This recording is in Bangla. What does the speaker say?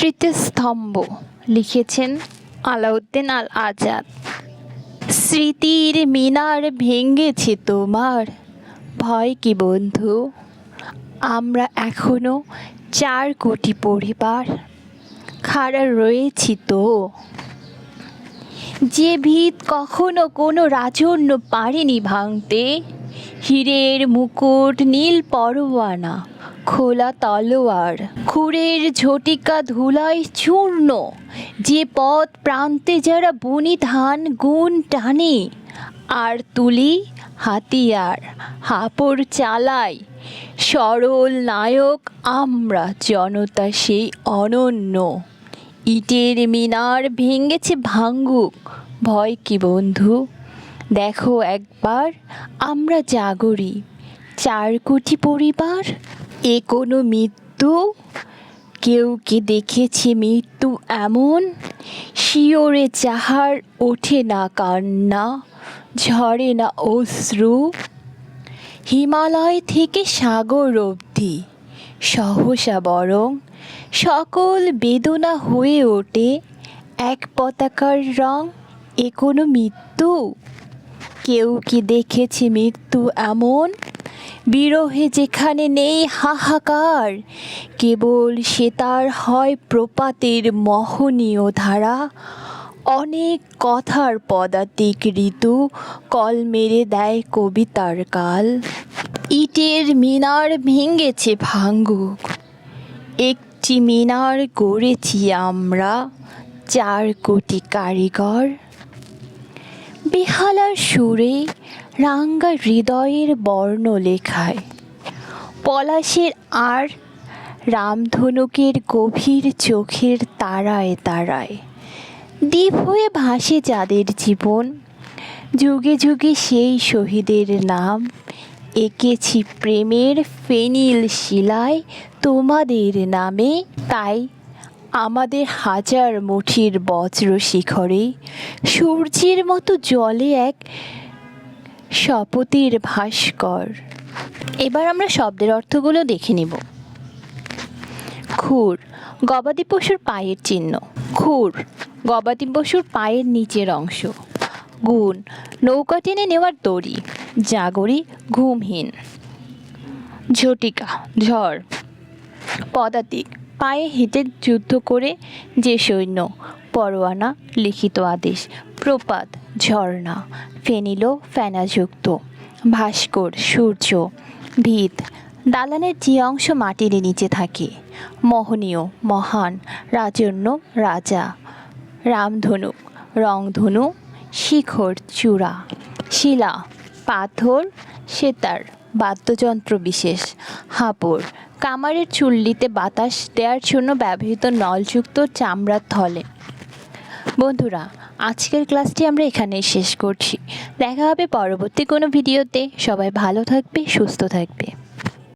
স্মৃতিস্তম্ভ লিখেছেন আলাউদ্দিন আল আজাদ স্মৃতির মিনার ভেঙেছে তোমার। ভয় কি বন্ধু? আমরা এখনও চার কোটি পরিবার। খাড়া রয়েছি তো। যে ভিত কখনো কোনো রাজন্য পারেনি ভাঙতে, হীরের মুকুট, নীল পরোয়ানা খোলা তলোয়ার, খুরের ঝটিকা ধুলায় চূর্ণ, যে পথ প্রান্তে যারা বনি ধান গুণ টানে, আর তুলি হাতিয়ার, হাপড় চালাই, সরল নায়ক আমরা জনতা সেই অনন্য। ইটের মিনার ভেঙেছে ভাঙ্গুক ভয় কি বন্ধু? দেখো একবার, আমরা জাগরি, চার কোটি পরিবার এ কোনো মৃত্যু? কেউ কি দেখেছে মৃত্যু এমন? শিওরে যাহার ওঠে না কান্না, ঝরে না অশ্রু। হিমালয় থেকে সাগর অবধি, সহসা বরং সকল বেদনা হয়ে ওঠে, এক পতাকার রং এ কোনো মৃত্যু? কেউ কি দেখেছে মৃত্যু এমন? বিরহে যেখানে নেই হাহাকার, কেবল সে তার হয় প্রপাতের মহনীয় ধারা। অনেক কথার পদাতিক ঋতু কল মেরে দেয় কবিতার কাল। ইটের মিনার ভেঙেছে ভাঙ্গুক, একটি মিনার গড়েছি আমরা, চার কোটি কারিগর। বেহালার সুরে রাঙ্গা হৃদয়ের বর্ণ লেখায়। পলাশের আর রামধনুকের গভীর চোখের তারায় তারায়। দ্বীপ হয়ে ভাসে যাদের জীবন, যুগে যুগে সেই শহীদের নাম। এঁকেছি প্রেমের ফেনিল শিলায় তোমাদের নামে, তাই আমাদের হাজার মুঠির বজ্র শিখরে, সূর্যের মতো জলে এক শপথের ভাস্কর। এবার আমরা শব্দের অর্থগুলো দেখে নিব। খুর, গবাদি পশুর পায়ের চিহ্ন। খুর, গবাদি পশুর পায়ের নিচের অংশ। গুণ, নৌকা টেনে নেওয়ার দড়ি। জাগরি ঘুমহীন। ঝটিকা, ঝড়। পদাতিক পায়ে হেঁটে যুদ্ধ করে যে সৈন্য, পরোয়ানা লিখিত আদেশ, প্রপাত, ঝর্ণা, ফেনিলো, ফেনাযুক্ত, ভাস্কর, সূর্য, ভিত, দালানের যে অংশ মাটির নিচে থাকে, মোহনীয়, মহান, রাজন্য, রাজা, রামধনু, রংধনু, শিখর, চূড়া, শিলা, পাথর, সেতার, বাদ্যযন্ত্র বিশেষ হাপড় কামারের চুল্লিতে বাতাস দেওয়ার জন্য ব্যবহৃত নলযুক্ত চামড়ার থলে। বন্ধুরা, আজকের ক্লাসটি আমরা এখানেই শেষ করছি। দেখা হবে পরবর্তী কোনো ভিডিওতে। সবাই ভালো থাকবে, সুস্থ থাকবে।